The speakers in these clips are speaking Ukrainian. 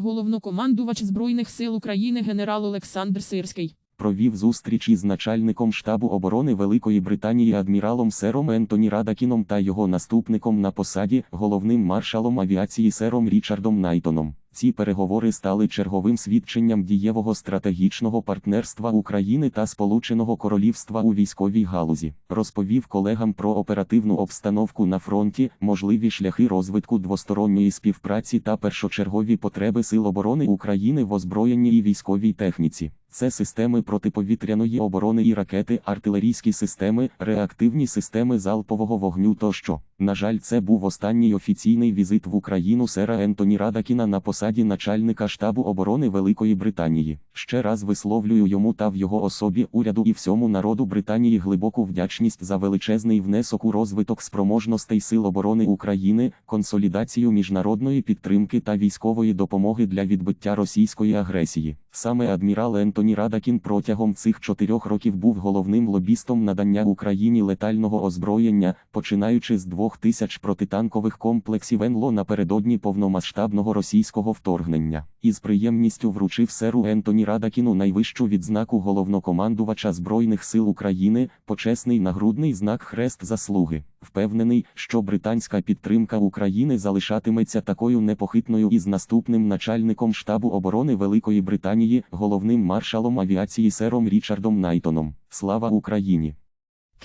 Головнокомандувач Збройних сил України генерал Олександр Сирський. провів зустріч із начальником штабу оборони Великої Британії адміралом Сером Ентоні Радакіном та його наступником на посаді, головним маршалом авіації Сером Річардом Найтоном. Ці переговори стали черговим свідченням дієвого стратегічного партнерства України та Сполученого Королівства у військовій галузі. Розповів колегам про оперативну обстановку на фронті, можливі шляхи розвитку двосторонньої співпраці та першочергові потреби Сил оборони України в озброєнні і військовій техніці. Це системи протиповітряної оборони і ракети, артилерійські системи, реактивні системи залпового вогню тощо. На жаль, це був останній офіційний візит в Україну сера Ентоні Радакіна на посаді начальника штабу оборони Великої Британії. Ще раз висловлюю йому та в його особі уряду і всьому народу Британії глибоку вдячність за величезний внесок у розвиток спроможностей Сил оборони України, консолідацію міжнародної підтримки та військової допомоги для відбиття російської агресії. Саме адмірал Ентоні Радакін протягом цих чотирьох років був головним лобістом надання Україні летального озброєння, починаючи з двох тисяч протитанкових комплексів НЛО напередодні повномасштабного російського вторгнення. Із приємністю вручив серу Ентоні Радакіну найвищу відзнаку головнокомандувача Збройних сил України, почесний нагрудний знак Хрест заслуги. Впевнений, що британська підтримка України залишатиметься такою непохитною із наступним начальником штабу оборони Великої Британії, головним маршалом авіації сером Річардом Найтоном. Слава Україні!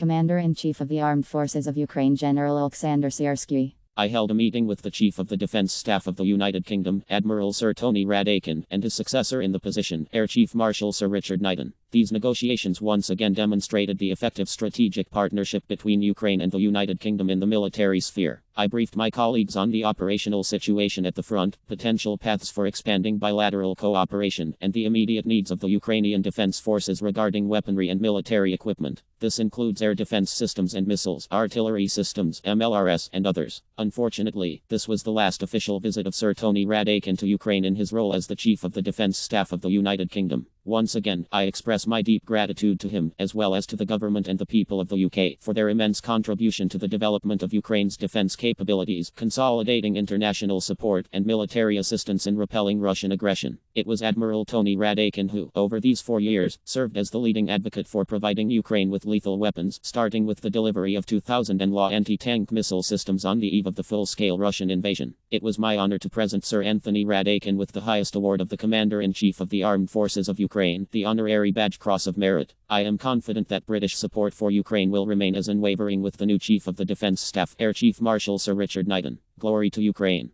Commander-in-Chief of the Armed Forces of Ukraine General Alexander Siersky. I held a meeting with the Chief of the Defense Staff of the United Kingdom, Admiral Sir Tony Radakin, and his successor in the position, Air Chief Marshal Sir Richard Knighton. These negotiations once again demonstrated the effective strategic partnership between Ukraine and the United Kingdom in the military sphere. I briefed my colleagues on the operational situation at the front, potential paths for expanding bilateral cooperation, and the immediate needs of the Ukrainian Defense Forces regarding weaponry and military equipment. This includes air defense systems and missiles, artillery systems, MLRS, and others. Unfortunately, this was the last official visit of Sir Tony Radakin to Ukraine in his role as the Chief of the Defense Staff of the United Kingdom. Once again, I express my deep gratitude to him, as well as to the government and the people of the UK, for their immense contribution to the development of Ukraine's defense capabilities, consolidating international support, and military assistance in repelling Russian aggression. It was Admiral Tony Radakin who, over these four years, served as the leading advocate for providing Ukraine with lethal weapons, starting with the delivery of 2,000 and law anti tank missile systems on the eve of the full scale Russian invasion. It was my honor to present Sir Anthony Radakin with the highest award of the Commander in Chief of the Armed Forces of Ukraine, the Honorary Badge Cross of Merit. I am confident that British support for Ukraine will remain as unwavering with the new Chief of the Defense Staff, Air Chief Marshal Sir Richard Knighton. Glory to Ukraine.